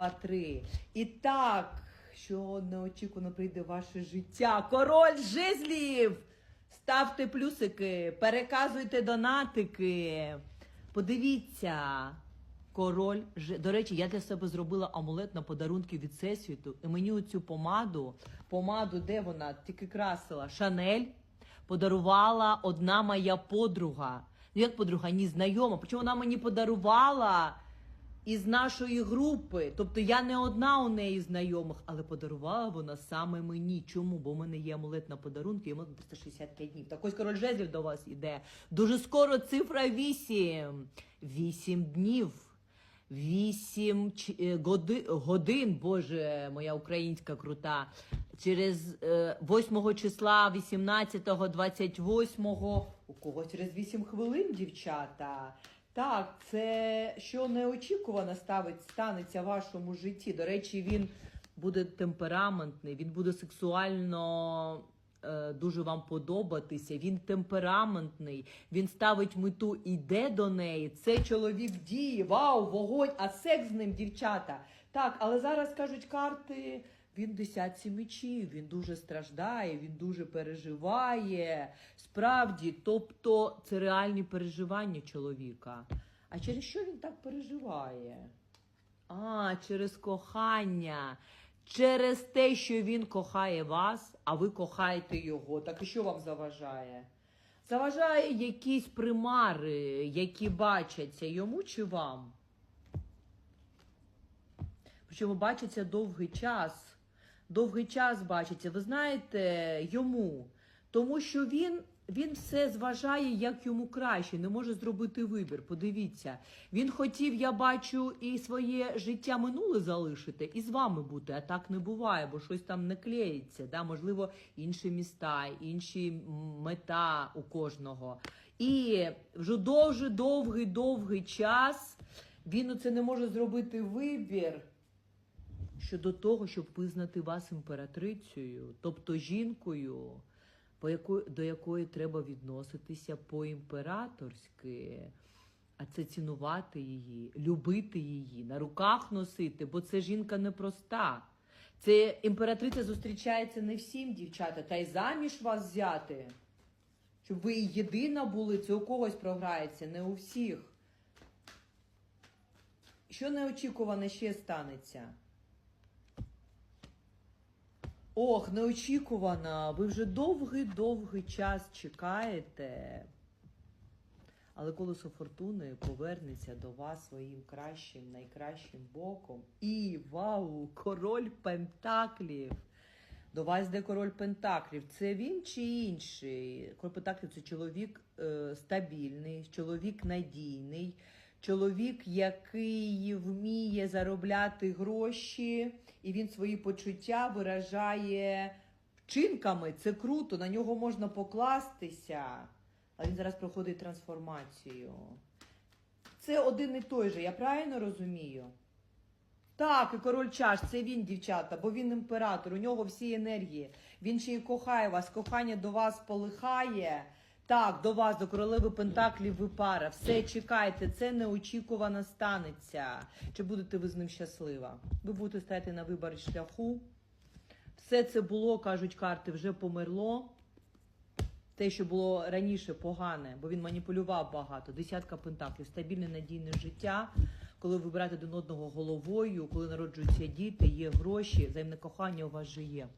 два, три. І так, що неочікувано прийде ваше життя. Король жезлів! Ставте плюсики, переказуйте донатики. Подивіться. Король До речі, я для себе зробила амулет на подарунки від Всесвіту. І мені оцю помаду, помаду, де вона тільки красила, Шанель, подарувала одна моя подруга. Ну, як подруга, ні, знайома. Причому вона мені подарувала із нашої групи. Тобто я не одна у неї знайомих, але подарувала вона саме мені. Чому? Бо в мене є амулет на подарунки, йому 365 днів. Так ось король жезлів до вас іде. Дуже скоро цифра 8. 8 днів. Вісім ч- е, годи, годин, боже, моя українська крута. Через е, 8 числа, 18-го, 28-го. У кого через 8 хвилин, дівчата. Так, це що неочікувано ставить, станеться в вашому житті. До речі, він буде темпераментний, він буде сексуально е, дуже вам подобатися. Він темпераментний, він ставить мету, іде до неї. Це чоловік діє. Вау, вогонь, а секс з ним, дівчата. Так, але зараз кажуть карти. Він десятці мечів, він дуже страждає, він дуже переживає. Справді, тобто це реальні переживання чоловіка. А через що він так переживає? А, через кохання. Через те, що він кохає вас, а ви кохаєте його. Так і що вам заважає? Заважає якісь примари, які бачаться йому чи вам? Причому бачиться довгий час. Довгий час бачиться. Ви знаєте, йому. Тому що він, він все зважає, як йому краще, не може зробити вибір. Подивіться, він хотів, я бачу, і своє життя минуле залишити, і з вами бути. А так не буває, бо щось там не клеїться. Да? Можливо, інші міста, інші мета у кожного. І вже дуже довгий, довгий час він оце не може зробити вибір щодо того, щоб визнати вас імператрицею, тобто жінкою, по якої, до якої треба відноситися по-імператорськи, а це цінувати її, любити її, на руках носити, бо це жінка непроста. Це імператриця зустрічається не всім, дівчата, та й заміж вас взяти. Щоб ви єдина були, це у когось програється, не у всіх. Що неочікуване ще станеться? Ох, неочікувано. Ви вже довгий-довгий час чекаєте. Але колесо фортуни повернеться до вас своїм кращим, найкращим боком. І вау, король Пентаклів. До вас йде король Пентаклів. Це він чи інший? Король Пентаклів це чоловік е, стабільний, чоловік надійний, чоловік, який вміє заробляти гроші, і він свої почуття виражає вчинками. Це круто, на нього можна покластися. А він зараз проходить трансформацію. Це один і той же, я правильно розумію? Так, і король чаш, це він, дівчата, бо він імператор, у нього всі енергії. Він ще й кохає вас, кохання до вас полихає. Так, до вас, до королеви Пентаклів ви пара. Все чекайте, це неочікувано станеться. Чи будете ви з ним щаслива? Ви будете стояти на виборі шляху. Все це було, кажуть карти, вже померло. Те, що було раніше погане, бо він маніпулював багато. Десятка пентаклів, стабільне надійне життя, коли ви берете один одного головою, коли народжуються діти, є гроші, взаємне кохання у вас же є.